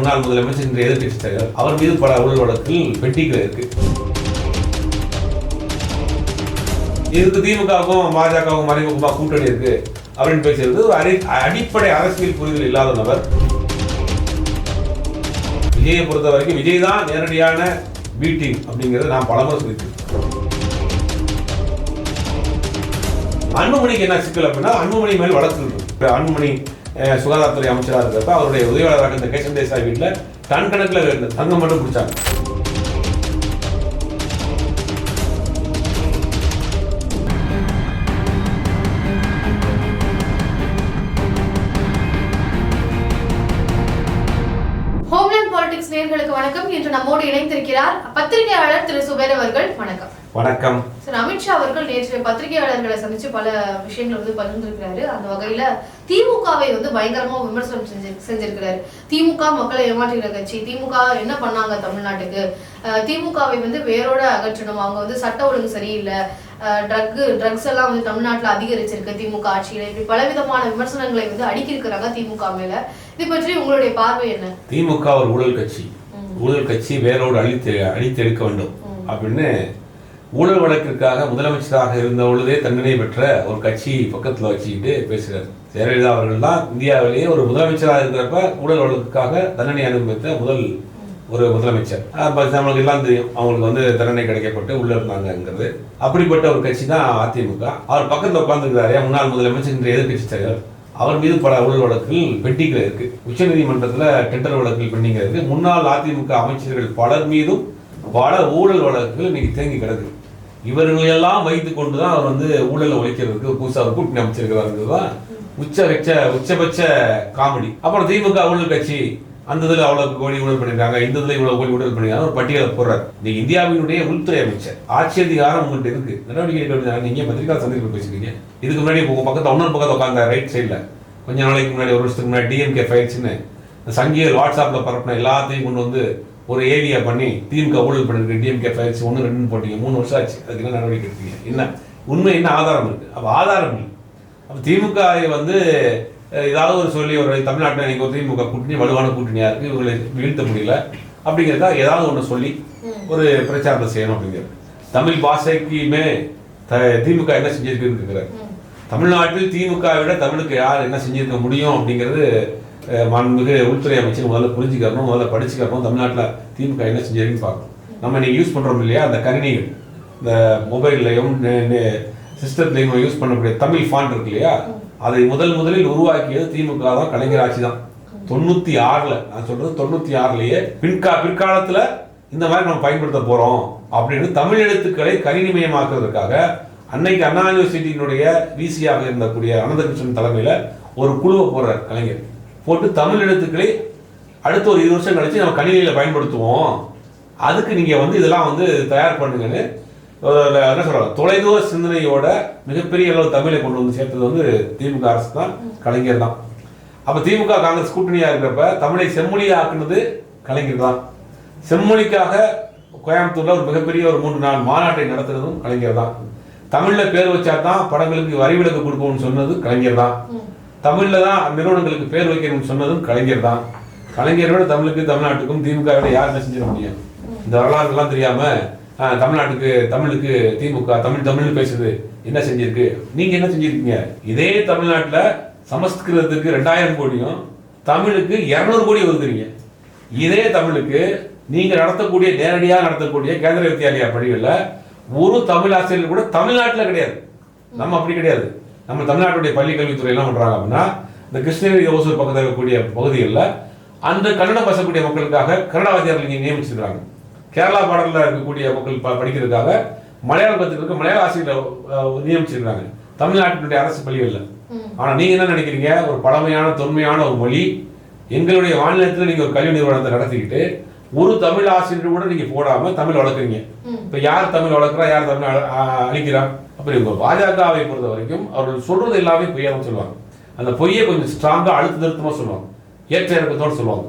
முன்னாள் முதலமைச்சர் இன்று எதிர்கட்சி தலைவர் அவர் மீது பல ஊழல் வழக்கில் பெட்டிகள் இருக்கு. இதுக்கு திமுகவுக்கும் பாஜகவும் மறைமுகமாக கூட்டணி இருக்கு அப்படின்னு பேசுறது ஒரு அடி அடிப்படை அரசியல் புரிதல் இல்லாத நபர். விஜயை பொறுத்த வரைக்கும் விஜய் தான் நேரடியான பி அப்படிங்கிறத நான் பலமுறை சொல்லியிருக்கேன். அன்புமணிக்கு என்ன சிக்கல் அப்படின்னா அன்புமணி மேல் வழக்கு இருக்கு. அன்புமணி சுகாதாரத்துறை அமைச்சராக இருந்தப்ப அவருடைய உதவியாளராக இந்த கேசன் தேசாய் வீட்டில் டன் கணக்கில் தங்கம் மட்டும் பிடிச்சாங்க. பத்திரிகையாளர் திரு சுபேர் அவர்கள் வணக்கம். வணக்கம். சார் அமித்ஷா அவர்கள் நேற்று பத்திரிகையாளர்களை சந்திச்சு பல விஷயங்களை வந்து பகிர்ந்திருக்கிறாரு. அந்த வகையில திமுகவை வந்து பயங்கரமா விமர்சனம் செஞ்சு செஞ்சிருக்கிறாரு. திமுக மக்களை ஏமாற்றுகிற கட்சி திமுக என்ன பண்ணாங்க தமிழ்நாட்டுக்கு? திமுகவை வந்து வேரோட அகற்றணும். அவங்க வந்து சட்ட ஒழுங்கு சரியில்லை. ட்ரக் ட்ரக்ஸ் எல்லாம் வந்து தமிழ்நாட்டுல அதிகரிச்சிருக்கு திமுக ஆட்சியில. இப்படி பலவிதமான விமர்சனங்களை வந்து அடுக்கியிருக்கிறாங்க திமுக மேல. இது பற்றி உங்களுடைய பார்வை என்ன? திமுக ஒரு ஊழல் கட்சி. ஊழல் கட்சி வேரோடு அழித்து அழித்தெடுக்க வேண்டும். அப்படின்னு ஊழல் வழக்கிற்காக முதலமைச்சராக இருந்த பொழுதே தண்டனை பெற்ற ஒரு கட்சி பக்கத்தில் வச்சுக்கிட்டு பேசுகிறார் ஜெயலலிதா அவர்கள் தான் இந்தியாவிலேயே ஒரு முதலமைச்சராக இருக்கிறப்ப ஊழல் வழக்குக்காக தண்டனை அனுபவித்த முதல் ஒரு முதலமைச்சர். நம்மளுக்கு எல்லாம் தெரியும். அவங்களுக்கு வந்து தண்டனை கிடைக்கப்பட்டு உள்ள இருந்தாங்கங்கிறது. அப்படிப்பட்ட ஒரு கட்சி தான் அதிமுக. அவர் பக்கத்தில் உட்காந்துருக்கிறாரு முன்னாள் முதலமைச்சர் இன்றைய எதிர்கட்சி தலைவர். அவர் மீது பல ஊழல் வழக்குகள் பெண்டிங்கில் இருக்கு. உச்சநீதிமன்றத்தில் டெண்டர் வழக்குகள் பெண்டிங்கில் இருக்கு. முன்னாள் அதிமுக அமைச்சர்கள் பலர் மீதும் பல ஊழல் வழக்குகள் இன்னைக்கு தேங்கி கிடக்கு. இவர்களையெல்லாம் வைத்து கொண்டு தான் அவர் வந்து ஊழலை ஒழிக்கிறதுக்கு புதுசாக ஒரு கூட்டணி அமைச்சிருக்கிறாருங்கிறது தான் உச்சபட்ச உச்சபட்ச காமெடி. அப்புறம் திமுக ஊழல் கட்சி அந்த இதில் அவ்வளவு கோடி ஊழல் பண்ணியிருக்காங்க இந்த இதில் இவ்வளவு கோடி ஊழல் பண்ணிருக்காங்க ஒரு பட்டியலை போடுறாரு. இந்த இந்தியாவினுடைய உள்துறை அமைச்சர். ஆட்சி அதிகாரம் உங்கள்கிட்ட இருக்கு. நடவடிக்கை எடுக்க வேண்டியது நீங்க பத்திரிகா சந்திப்பு பேசுறீங்க இதுக்கு முன்னாடி உங்க பக்கத்துல இன்னொரு பக்கத்துல உட்காந்த ரைட் சைடில் கொஞ்ச நாளைக்கு முன்னாடி ஒரு வருஷத்துக்கு முன்னாடி டிஎம்கே ஃபைல்ஸ்னு சங்கிகள் வாட்ஸ்அப்ல பரப்பின எல்லாத்தையும் கொண்டு வந்து ஒரு ஏரியா பண்ணி திமுக ஊழல் பண்ணிருக்கு டிஎம்கே ஃபைல்ஸ் ஒன்று ரெண்டுன்னு போட்டீங்க. மூணு வருஷம் ஆச்சு. அதுக்கு என்ன நடவடிக்கை எடுத்தீங்க? என்ன? உண்மை என்ன ஆதாரம் இருக்குது அப்போ ஆதாரம் இல்லை. அப்போ திமுக வந்து ஏதாவது ஒரு சொல்லி ஒரு தமிழ்நாட்டில் இன்னைக்கு ஒரு திமுக கூட்டணி வலுவான கூட்டணியாக இருக்கு. இவங்களை வீழ்த்த முடியல. அப்படிங்கிறதா ஏதாவது ஒன்று சொல்லி ஒரு பிரச்சாரத்தை செய்யணும் அப்படிங்கிறது. தமிழ் பாஷைக்குமே த- திமுக என்ன செஞ்சிருக்குன்னு இருக்கிறார் தமிழ்நாட்டில் திமுகவை விட தமிழுக்கு யார் என்ன செஞ்சிருக்க முடியும் அப்படிங்கிறது மாண்புமிகு உள்துறை அமைச்சர் முதல்ல புரிஞ்சுக்கிறோம் முதல்ல படிச்சுக்கணும் தமிழ்நாட்டில் திமுக என்ன செஞ்சிருக்குன்னு பார்க்கணும். நம்ம இன்றைக்கி யூஸ் பண்ணுறோம் இல்லையா? அந்த கணினிகள் இந்த மொபைல்லையும் சிஸ்டத்துலையும் யூஸ் பண்ணக்கூடிய தமிழ் ஃபாண்ட் இருக்கு இல்லையா? அதை முதல் முதலில் உருவாக்கியது திமுக தான் கலைஞர் ஆட்சி தான். தொண்ணூற்றி ஆறில் நான் சொல்கிறது தொண்ணூற்றி ஆறுலேயே பின்கா பிற்காலத்தில் இந்த மாதிரி நம்ம பயன்படுத்த போகிறோம் அப்படின்னு தமிழ் எழுத்துக்களை கணினிமயமாக்குறதுக்காக அன்னைக்கு அண்ணா யூனிவர்சிட்டியினுடைய விசியாக இருந்தக்கூடிய அனந்தகிருஷ்ணன் தலைமையில் ஒரு குழுவை போடுறார் கலைஞர். போட்டு தமிழ் எழுத்துக்களை அடுத்த ஒரு இருபது வருஷம் கழிச்சு நம்ம கணினியில் பயன்படுத்துவோம். அதுக்கு நீங்கள் வந்து இதெல்லாம் வந்து தயார் பண்ணுங்கன்னு என்ன சொல்கிறாங்க தொலைதூர சிந்தனையோட மிகப்பெரிய அளவு தமிழை கொண்டு வந்து சேர்த்தது வந்து திமுக அரசு தான் கலைஞர் தான். அப்போ திமுக காங்கிரஸ் கூட்டணியாக இருக்கிறப்ப தமிழை செம்மொழி ஆக்குனது கலைஞர் தான். செம்மொழிக்காக கோயம்புத்தூரில் ஒரு மிகப்பெரிய ஒரு மூன்று நாள் மாநாட்டை நடத்துனதும் கலைஞர் தான். தமிழ்ல பேர் வச்சா தான் படங்களுக்கு வரி விலக்கு கொடுப்போம்னு சொன்னது கலைஞர் தான் தமிழ்ல தான் நிறுவனங்களுக்கு பேர் வைக்கணும்னு சொன்னதும் கலைஞர் தான் கலைஞரை விட தமிழுக்கு தமிழ்நாட்டுக்கும் திமுக விட யார் என்ன செஞ்சிட முடியும் இந்த வரலாறுலாம் தெரியாம ஆஹ், தமிழ்நாட்டுக்கு தமிழுக்கு திமுக தமிழ் தமிழ்னு பேசுது. என்ன செஞ்சிருக்கு? நீங்க என்ன செஞ்சிருக்கீங்க? இதே தமிழ்நாட்டுல சமஸ்கிருதத்துக்கு ரெண்டாயிரம் கோடியும் தமிழுக்கு இருநூறு கோடி ஒதுக்குறீங்க. இதே தமிழுக்கு நீங்க நடத்தக்கூடிய நேரடியாக நடத்தக்கூடிய கேந்திர வித்யாலயா பள்ளிகள்ல ஒரு தமிழ் ஆசிரியர் கூட தமிழ்நாட்டுல கிடையாது. நம்ம அப்படி கிடையாது. நம்ம தமிழ்நாட்டுடைய பள்ளி கல்வித்துறை என்ன பண்றாங்க அப்படின்னா இந்த கிருஷ்ணகிரி ஓசூர் பக்கத்தில் இருக்கக்கூடிய பகுதிகளில் அந்த கன்னடம் பேசக்கூடிய மக்களுக்காக கன்னட வாத்தியார்கள் இங்கே நியமிச்சிருக்காங்க கேரளா பாடலில் இருக்கக்கூடிய மக்கள் ப- படிக்கிறதுக்காக மலையாளம் கற்றுக்க மலையாள ஆசிரியர் அஹ், நியமிச்சிருக்காங்க தமிழ்நாட்டினுடைய அரசு பள்ளிகளில். ஆனா நீங்க என்ன நினைக்கிறீங்க? ஒரு பழமையான தொன்மையான ஒரு மொழி எங்களுடைய மாநிலத்தில் நீங்க ஒரு கல்வி நிறுவனத்தை நடத்திக்கிட்டு ஒரு தமிழ் ஆசிரியர் கூட நீங்க போடாம தமிழ் வளர்க்குறீங்க. இப்ப யார் தமிழ் வளர்க்குறா யார் தமிழ் அழிக்கிறா? அப்படி உங்க பாஜகவை பொறுத்த வரைக்கும் அவர்கள் சொல்றது எல்லாமே பொய்யாதான் சொல்லுவாங்க. அந்த பொய்யை கொஞ்சம் ஸ்ட்ராங்கா அழுத்த திருத்தமா சொல்லுவாங்க. ஏற்ற இறக்கத்தோட சொல்லுவாங்க.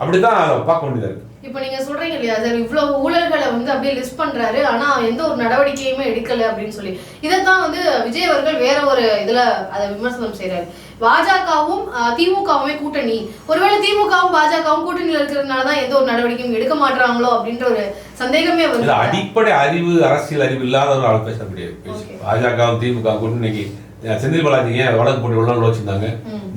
அப்படிதான் அதை பார்க்க வேண்டியதா இருக்கு. இப்போ நீங்க சொல்றீங்க இல்லையா சார் இவ்வளவு ஊழல்களை வந்து அப்படியே லிஸ்ட் பண்றாரு ஆனா எந்த ஒரு நடவடிக்கையுமே எடுக்கல அப்படின்னு சொல்லி. இதைத்தான் வந்து விஜய் அவர்கள் வேற ஒரு இதுல அதை விமர்சனம் செய்றாரு. பாஜகவும் திமுகவுமே கூட்டணி. ஒருவேளை திமுகவும் பாஜகவும் கூட்டணியில் இருக்கிறதுனால தான் எந்த ஒரு நடவடிக்கையும் எடுக்க மாட்டாங்களோ அப்படின்ற ஒரு சந்தேகமே வந்து அடிப்படை அறிவு அரசியல் அறிவு இல்லாத ஒரு ஆள் பேச முடியாது. பாஜகவும் திமுக கூட இன்னைக்கு அஹ், செந்தில் பாலாஜி ஏன் வழக்கு போட்டு நாள் வச்சிருந்தாங்க.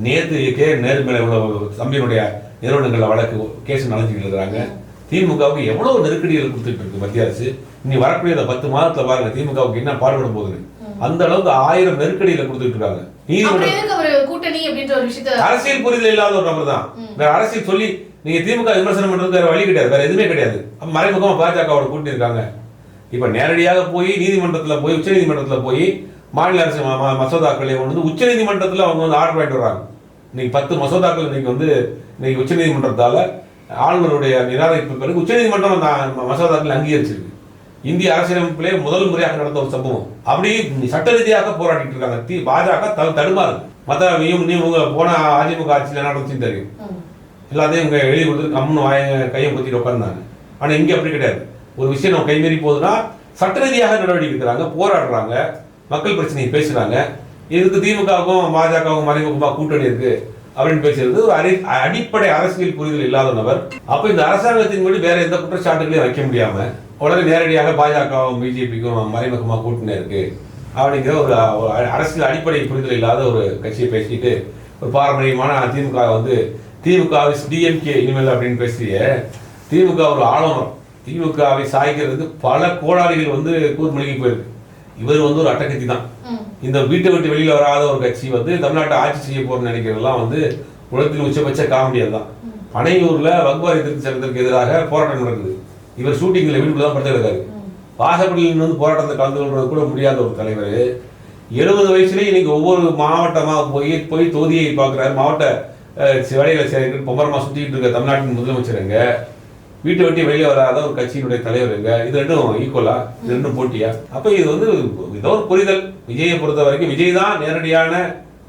நேத்து கே நேரு மேல இவ்வளவு தம்பியினுடைய நிறுவனங்கள்ல வழக்கு கேஸ் நடத்திட்டு இருக்கிறாங்க. திமுகவுக்கு எவ்வளவு நெருக்கடிகள் கொடுத்துட்டு இருக்கு மத்திய அரசு? இனி வரக்கூடிய இந்த பத்து மாதத்துல பாருங்க திமுகவுக்கு என்ன பாடுபட போகுது? அந்த அளவுக்கு ஆயிரம் நெருக்கடியில கொடுத்துட்டு இருக்காங்க. அரசியல் புரிதல் இல்லாத ஒரு நபர் தான். வேற அரசியல் சொல்லி நீங்க திமுக விமர்சனம் பண்றது வேற வழி கிடையாது வேற எதுவுமே கிடையாது. மறைமுகமா பாஜகவோட கூட்டி இருக்காங்க. இப்ப நேரடியாக போய் நீதிமன்றத்துல போய் உச்ச நீதிமன்றத்துல போய் மாநில அரசு மசோதாக்களை கொண்டு வந்து உச்ச நீதிமன்றத்துல அவங்க வந்து ஆர்டர் வாங்கிட்டு வர்றாங்க. இன்னைக்கு பத்து மசோதாக்கள் இன்னைக்கு வந்து இன்னைக்கு உச்ச நீதிமன்றத்தால ஆளுநருடைய நிராகரிப்பு பிறகு உச்சநீதிமன்றம் அந்த மசோதாக்கள் அங்கீகரிச்சிருக்கு. இந்திய அரசியலமைப்பிலே முதல் முறையாக நடந்த ஒரு சம்பவம். அப்படி சட்ட ரீதியாக போராடிட்டு இருக்காங்க. தி பாஜக த- தடுமாறு மற்ற நீயும் நீ உங்க போன அதிமுக ஆட்சியில் என்ன தெரியும். எல்லாத்தையும் இங்கே எழுதி கொடுத்து கம்முன்னு வாய கையை பற்றி உட்கார்ந்தாங்க. ஆனால் இங்கே அப்படி கிடையாது. ஒரு விஷயம் நம்ம கைமீறி போகுதுன்னா சட்ட ரீதியாக நடவடிக்கை எடுக்கிறாங்க போராடுறாங்க மக்கள் பிரச்சனையை பேசுறாங்க. இதுக்கு திமுகவுக்கும் பாஜகவுக்கும் மறைமுகமாக கூட்டணி இருக்கு. அப்படின்னு பேசுறது ஒரு அடி அடிப்படை அரசியல் புரிதல் இல்லாத நபர். அப்ப இந்த அரசாங்கத்தின் படி வேற எந்த குற்றச்சாட்டுகளையும் வைக்க முடியாம உடனே நேரடியாக பாஜகவும் பிஜேபிக்கும் மறைமுகமாக கூட்டணி இருக்கு அப்படிங்கிற ஒரு அரசியல் அடிப்படை புரிதல் இல்லாத ஒரு கட்சியை பேசிட்டு ஒரு பாரம்பரியமான திமுக வந்து திமுக டிஎம்கே இனிமேல் அப்படின்னு பேசிய திமுக ஒரு ஆளுநர் திமுகவை சாய்க்கிறதுக்கு பல கோடாளிகள் வந்து கூர்மொழிக்கு போயிருக்கு. இவர் வந்து ஒரு அட்டகத்தி தான். இந்த வீட்டை விட்டு வெளியில் வராத ஒரு கட்சி வந்து தமிழ்நாட்டை ஆட்சி செய்ய போறன்னு நினைக்கிறதெல்லாம் வந்து உலகத்தில் உச்சபட்ச காமெடியல் தான். பனையூரில் வகுவாரி திருத்தி சட்டத்திற்கு எதிராக போராட்டம் நடக்குது. இவர் ஷூட்டிங்கில் வீட்டுக்குள்ள தான் படுத்துருக்காரு வாசப்படியில் வந்து போராட்டத்தை கலந்து கொள்வது கூட முடியாத ஒரு தலைவர். எழுபது வயசுலேயே இன்னைக்கு ஒவ்வொரு மாவட்டமாக போய் போய் தொகுதியை பார்க்குறாரு. மாவட்ட வேலைகளை செய்ய பொம்பரமா சுற்றிக்கிட்டு இருக்க தமிழ்நாட்டின் முதலமைச்சருங்க வீட்டை விட்டு வெளியே வராத ஒரு கட்சியினுடைய தலைவர் எங்க இது ரெண்டும் ஈக்குவலா இது ரெண்டும் போட்டியா? அப்ப இது வந்து ஏதோ ஒரு புரிதல். விஜயை பொறுத்த வரைக்கும் விஜய் தான் நேரடியான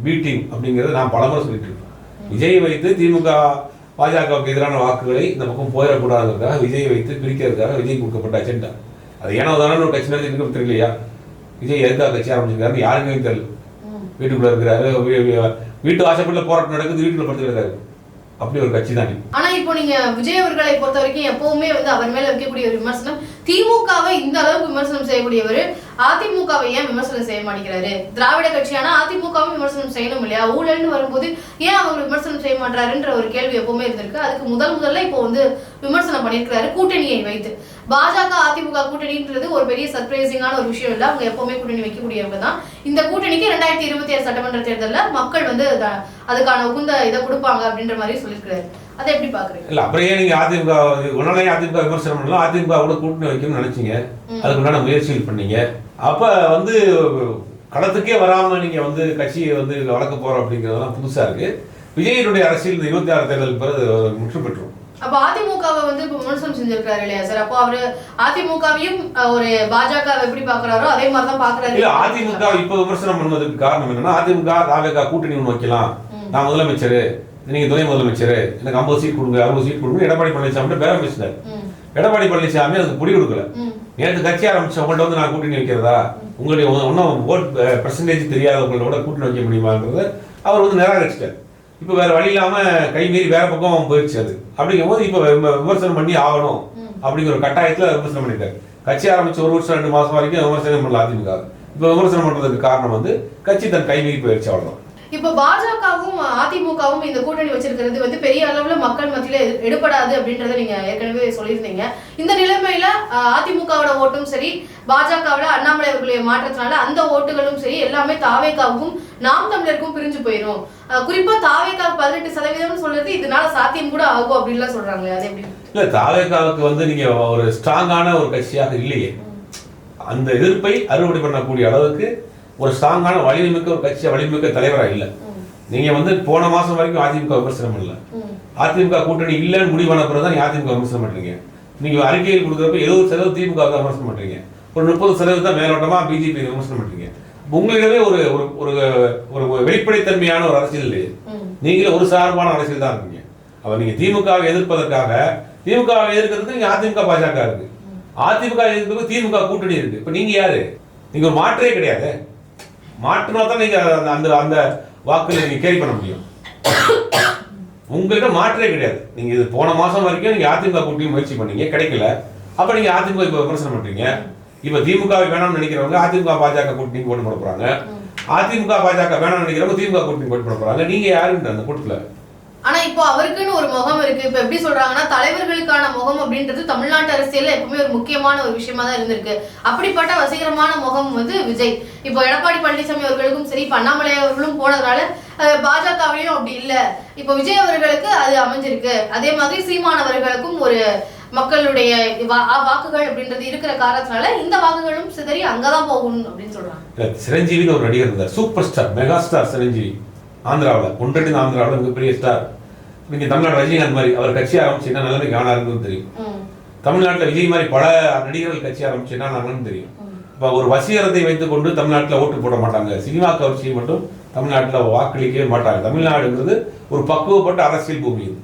பி டீம் அப்படிங்கறத நான் பலமுறை சொல்லிட்டு இருக்கேன். விஜயை வைத்து திமுக பாஜகவுக்கு எதிரான வாக்குகளை இந்த பக்கம் போயிடக்கூடாதுக்காக விஜயை வைத்து பிரிக்கிறதுக்காக விஜய் கொடுக்கப்பட்ட அஜெண்டா அது ஏனோ தானே ஒரு கட்சி நடத்தி தெரியலையா விஜய் எதுக்காக கட்சி ஆரம்பிச்சிருக்காருன்னு யாருக்குமே தெரியல. வீட்டுக்குள்ள இருக்கிறாரு வீட்டு வாசப்படியில் போராட்டம் நடக்குது வீட்டுக்குள்ள படுத்துருக்காரு அப்படி ஒரு கட்சி தான். ஆனா இப்போ நீங்க விஜய் அவர்களை பொறுத்த வரைக்கும் எப்பவுமே வந்து அவர் மேல வைக்கக்கூடிய ஒரு விமர்சனம் திமுகவை இந்த அளவுக்கு விமர்சனம் செய்யக்கூடியவர் அதிமுகவை ஏன் விமர்சனம் செய்ய மாட்டேங்கிறாரு? திராவிட கட்சியான அதிமுகவும் விமர்சனம் செய்யணும் இல்லையா? ஊழல்னு வரும்போது ஏன் அவங்க விமர்சனம் செய்ய மாட்டாருன்ற ஒரு கேள்வி எப்பவுமே இருந்திருக்கு. அதுக்கு முதல் முதல்ல இப்போ வந்து விமர்சனம் பண்ணியிருக்கிறாரு கூட்டணியை வைத்து. பாஜக அதிமுக கூட்டணின்றது ஒரு பெரிய சர்ப்ரைசிங்கான ஒரு விஷயம் இல்ல. அவங்க எப்பவுமே கூட்டணி வைக்கக்கூடியவங்க தான். இந்த கூட்டணிக்கு ரெண்டாயிரத்தி இருபத்தி ஏழு சட்டமன்ற தேர்தலில் மக்கள் வந்து அதுக்கான உகுந்த இதை கொடுப்பாங்க அப்படின்ற மாதிரி சொல்லியிருக்கிறாரு. அதை எப்படி பாக்குறீங்க? இல்ல அப்புறம் ஏன் நீங்க அதிமுக உடனே அதிமுக விமர்சனம் பண்ணலாம் அதிமுக கூட கூட்டணி வைக்கணும்னு நினைச்சீங்க. அதுக்கு உண்டான முயற்சிகள் பண்ணீங்க. அப்ப வந்து களத்துக்கே வராம நீங்க வந்து கட்சியை வந்து வளர்க்க போறோம் அப்படிங்கிறதெல்லாம் புதுசா இருக்கு. விஜயனுடைய அரசியல் இந்த இருபத்தி ஆறு தேர்தல் பிறகு முற்று பெற்றும் அப்ப அதிமுகவை வந்து இப்ப விமர்சனம் செஞ்சிருக்காரு இல்லையா சார்? அப்போ அவரு அதிமுகவையும் ஒரு பாஜக எப்படி பாக்குறாரோ அதே மாதிரி தான் பாக்குறாரு. இல்ல அதிமுக இப்ப விமர்சனம் பண்ணுவதற்கு காரணம் என்னன்னா அதிமுக தாவேகா கூட்டணி ஒண்ணு வைக்கலாம். நான் முதலமைச்சர். நீங்க துணை முதலமைச்சர் எனக்கு ஐம்பது சீட் கொடுங்க அறுபது சீட் கொடுங்க எடப்பாடி பழனிசாமி பேரம் பேசினார். எடப்பாடி பழனிசாமி அதுக்கு புடி கொடுக்கல. நேற்று கட்சி ஆரம்பிச்ச உங்கள்ட்ட வந்து நான் கூட்டணி வைக்கிறதா? உங்களுடைய ஒன்றும் ஓட் பர்சன்டேஜ் தெரியாதவங்களோட கூட்டணி வைக்க முடியுமாங்கிறத அவர் வந்து நிராகரிச்சிட்டார். இப்போ வேற வழி இல்லாம கை மீறி வேற பக்கம் போயிடுச்சு அது. அப்படிங்கும்போது இப்போ விம- விமர்சனம் பண்ணி ஆகணும். அப்படிங்கிற ஒரு கட்டாயத்துல விமர்சனம் பண்ணிட்டாரு. கட்சி ஆரம்பிச்ச ஒரு வருஷம் ரெண்டு மாசம் வரைக்கும் விமர்சனம் பண்ணல அதிமுக. இப்போ விமர்சனம் பண்றதுக்கு காரணம் வந்து கட்சி தன் கை மீறி போயிடுச்சு அவ்வளவுதான். இப்போ பாஜகவும் அதிமுகவும் இந்த கூட்டணி வச்சிருக்கிறது வந்து பெரிய அளவுல மக்கள் மத்தியில எடுபடாது அப்படின்றத நீங்க ஏற்கனவே சொல்லியிருந்தீங்க. இந்த நிலைமையில அதிமுகவோட ஓட்டும் சரி பாஜகவோட அண்ணாமலை அவர்களுடைய மாற்றத்தினால அந்த ஓட்டுகளும் சரி எல்லாமே தாவேக்காவுக்கும் நாம் தமிழருக்கும் பிரிஞ்சு போயிடும் குறிப்பா தாவேக்கா பதினெட்டு சதவீதம்னு சொல்றது இதனால சாத்தியம் கூட ஆகும் அப்படின்லாம் சொல்றாங்களே அது எப்படி? இல்ல தாவேக்காவுக்கு வந்து நீங்க ஒரு ஸ்ட்ராங்கான ஒரு கட்சியாக இல்லையே. அந்த எதிர்ப்பை அறுவடை பண்ணக்கூடிய அளவுக்கு ஒரு ஸ்ட்ராங்கான வலிமைமிக்க ஒரு கட்சி வலிமைமிக்க தலைவரா இல்ல. நீங்கள் நீங்க வந்து போன மாசம் வரைக்கும் அதிமுக விமர்சனம் இல்லை அதிமுக கூட்டணி இல்லைன்னு முடிவான பிறகு தான் அதிமுக விமர்சனம் பண்ணுறீங்க நீங்க அறிக்கையில் கொடுக்குறப்ப எழுபது செலவு திமுக விமர்சனம் பண்ணுறீங்க ஒரு முப்பது செலவு தான் மேலோட்டமா பிஜேபி விமர்சனம் பண்ணுறீங்க உங்களிடமே ஒரு ஒரு ஒரு ஒரு வெளிப்படைத்தன்மையான ஒரு அரசியல் இல்லையே. நீங்களே ஒரு சார்பான அரசியல் தான் இருக்கீங்க. அப்போ நீங்க திமுகவை எதிர்ப்பதற்காக திமுகவை எதிர்க்கிறதுக்கு நீங்க அதிமுக பாஜக இருக்கு. அதிமுக எதிர்க்கிறதுக்கு திமுக கூட்டணி இருக்கு. இப்ப நீங்க யாரு? நீங்க ஒரு மாற்றே கிடையாது. மாற்றினா தான் நீங்க அந்த- அந்த வாக்குல நீங்க கேரி பண்ண முடியும். உங்கள்கிட்ட மாற்றே கிடையாது. நீங்க இது போன மாசம் வரைக்கும் நீங்க அதிமுக கூட்டணி முயற்சி பண்ணீங்க கிடைக்கல. அப்ப நீங்க அதிமுக இப்ப விமர்சனம் பண்றீங்க. இப்ப திமுக வேணாம்னு நினைக்கிறவங்க அதிமுக பாஜக கூட்டணி ஓட்டு போட போறாங்க. அதிமுக பாஜக வேணாம்னு நினைக்கிறவங்க திமுக கூட்டணி ஓட்டு போட போறாங்க. நீங்க யாருன்ற அந்த கூட்டத்துல? ஆனா இப்போ அவருக்குன்னு ஒரு முகம் இருக்கு. இப்ப எப்படி சொல்றாங்கன்னா தலைவர்களுக்கான முகம் அப்படின்றது தமிழ்நாட்டு அரசியல்ல எப்பவுமே ஒரு முக்கியமான ஒரு விஷயமா தான் இருந்திருக்கு. அப்படிப்பட்ட வசீகரமான முகம் வந்து விஜய். இப்போ எடப்பாடி பழனிசாமி அவர்களுக்கும் சரி பண்ணாமலை அவர்களும் போனதுனால பாஜகவையும் பாஜகவிலையும் அப்படி இல்ல. இப்போ விஜய் அவர்களுக்கு அது அமைஞ்சிருக்கு. அதே மாதிரி சீமான் அவர்களுக்கும் ஒரு மக்களுடைய வா- வாக்குகள் அப்படின்றது இருக்கிற காரணத்தினால இந்த வாக்குகளும் சிதறி அங்கதான் போகும் அப்படின்னு சொல்றாங்க. சிரஞ்சீவின்னு ஒரு நடிகர் இருந்தார். Super star mega star Chiranjeevi. ஆந்திராவில் ஒன்றடி ஆந்திராவில் மிகப்பெரிய ஸ்டார் நீங்க தமிழ்நாடு ரஜினிகாந்த் மாதிரி அவர் கட்சி ஆரம்பிச்சு என்ன நிலைமைக்கு ஆனா இருக்குன்னு தெரியும். தமிழ்நாட்டில் விஜய் மாதிரி பல நடிகர்கள் கட்சி ஆரம்பிச்சு என்ன ஆனாங்கன்னு தெரியும். இப்போ ஒரு வசீகரத்தை வைத்துக்கொண்டு தமிழ்நாட்டில் ஓட்டு போட மாட்டாங்க. சினிமா கவர்ச்சியை மட்டும் தமிழ்நாட்டில் வாக்களிக்கவே மாட்டாங்க. தமிழ்நாடுங்கிறது ஒரு பக்குவப்பட்ட அரசியல் பூமி இது.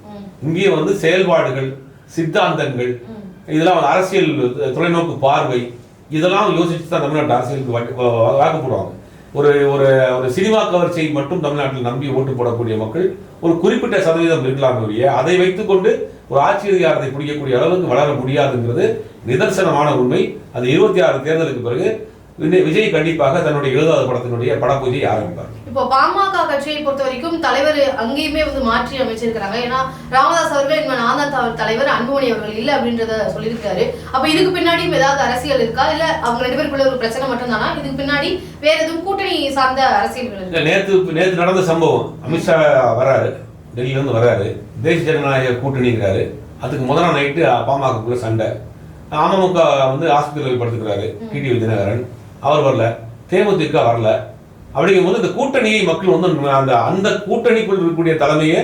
இங்கேயே வந்து செயல்பாடுகள் சித்தாந்தங்கள். இதெல்லாம் அரசியல் தொலைநோக்கு பார்வை இதெல்லாம் யோசிச்சு தான் தமிழ்நாட்டு அரசியலுக்கு வாக்கு போடுவாங்க ஒரு ஒரு ஒரு சினிமா கவர்ச்சியை மட்டும் தமிழ்நாட்டில் நம்பி ஓட்டு போடக்கூடிய மக்கள் ஒரு குறிப்பிட்ட சதவீதம் இருக்கலாம் ஒழிய அதை வைத்துக்கொண்டு ஒரு ஆட்சி அதிகாரத்தை பிடிக்கக்கூடிய அளவுக்கு வளர முடியாதுங்கிறது நிதர்சனமான உண்மை. அது இருபத்தி ஆறு தேர்தலுக்கு பிறகு விஜய் விஜய் கண்டிப்பாக தன்னுடைய எழுபதாவது படத்தினுடைய படப்பூஜையை ஆரம்பிப்பார். இப்போ பாமக கட்சியை பொறுத்த வரைக்கும் தலைவர் அங்கேயுமே வந்து மாற்றி அமைச்சிருக்கிறாங்க. ஏன்னா ராமதாஸ் அவர்கள் இனிமே நான் தலைவர் அன்புமணி அவர்கள் இல்ல அப்படின்றத சொல்லியிருக்காரு அப்ப இதுக்கு பின்னாடியும் ஏதாவது அரசியல் இருக்கா? இல்ல அவங்க ரெண்டு பேருக்குள்ள ஒரு பிரச்சனை மட்டும் தானா இதுக்கு பின்னாடி வேற எதுவும் கூட்டணி சார்ந்த? இல்ல, நேத்து நேத்து நடந்த சம்பவம். அமித்ஷா வராரு. டெல்லியில இருந்து வராரு. தேசிய ஜனநாயக கூட்டணிங்கிறாரு. அதுக்கு முதல் நைட்டு பாமகக்குள்ள சண்டை. அமமுக வந்து ஆஸ்பத்திரியில் படுத்துக்கிறாரு. டிடி விஜயநகரன் அவர் வரல தேமுதிக வரல. அப்படிங்கும் போது இந்த கூட்டணியை மக்கள் வந்து அந்த அந்த கூட்டணிக்குள் இருக்கக்கூடிய தலைமையை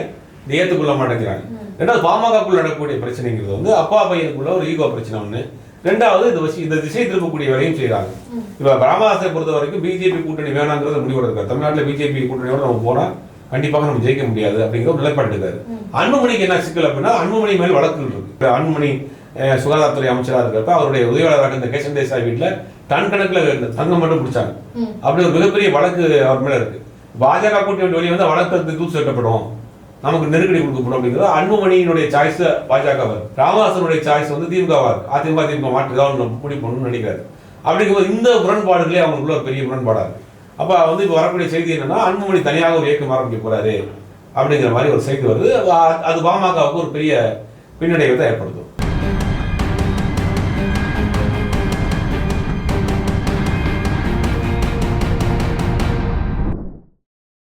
ஏற்றுக்கொள்ள மாட்டேங்கிறாங்க ரெண்டாவது பாமகக்குள்ள நடக்கக்கூடிய பிரச்சனைங்கிறது வந்து அப்பா பையனுக்குள்ள ஒரு ஈகோ பிரச்சனை ஒண்ணு. ரெண்டாவது இந்த விஷயம் இந்த திசை திருப்பக்கூடிய வேலையும் செய்றாங்க. இப்ப ராமதாஸை பொறுத்த வரைக்கும் பிஜேபி கூட்டணி வேணாங்கிறத முடிவோட இருக்காரு தமிழ்நாட்டில் பிஜேபி கூட்டணியோட நம்ம போனா கண்டிப்பாக நம்ம ஜெயிக்க முடியாது அப்படிங்கிற ஒரு நிலைப்பாடு இருக்காரு. அன்புமணிக்கு என்ன சிக்கல் அப்படின்னா அன்புமணி மேல் வழக்குகள் இருக்கு. அன்புமணி சுகாதாரத்துறை அமைச்சராக இருக்கிறப்ப அவருடைய உதவியாளராக இந்த கேசன் தேசாய் வீட்டுல டன் கணக்குல தங்கம் மட்டும் பிடிச்சாங்க. அப்படி ஒரு மிகப்பெரிய வழக்கு அவர் மேல இருக்கு. பாஜக கூட்டணி வெளியே வந்து வழக்கு தூசு வெட்டப்படும் நமக்கு நெருக்கடி கொடுக்கப்படும் அப்படிங்கிறது அன்புமணியினுடைய சாய்ஸ் பாஜக ராமதாசனுடைய சாய்ஸ் வந்து திமுக இருக்கு. அதிமுக திமுக மாற்றி. தான் முடிவு பண்ணணும்னு நினைக்கிறாரு அப்படிங்கும்போது இந்த முரண்பாடுகளே அவங்களுக்குள்ள ஒரு பெரிய முரண்பாடா இருக்கு. அப்ப வந்து இப்போ வரக்கூடிய செய்தி என்னன்னா அன்புமணி தனியாக ஒரு இயக்கம் ஆரம்பிக்க போறாரு அப்படிங்கிற மாதிரி ஒரு செய்தி வருது. அது- அது பாமகவுக்கு ஒரு பெரிய பின்னடைவை தான் ஏற்படுத்தும்.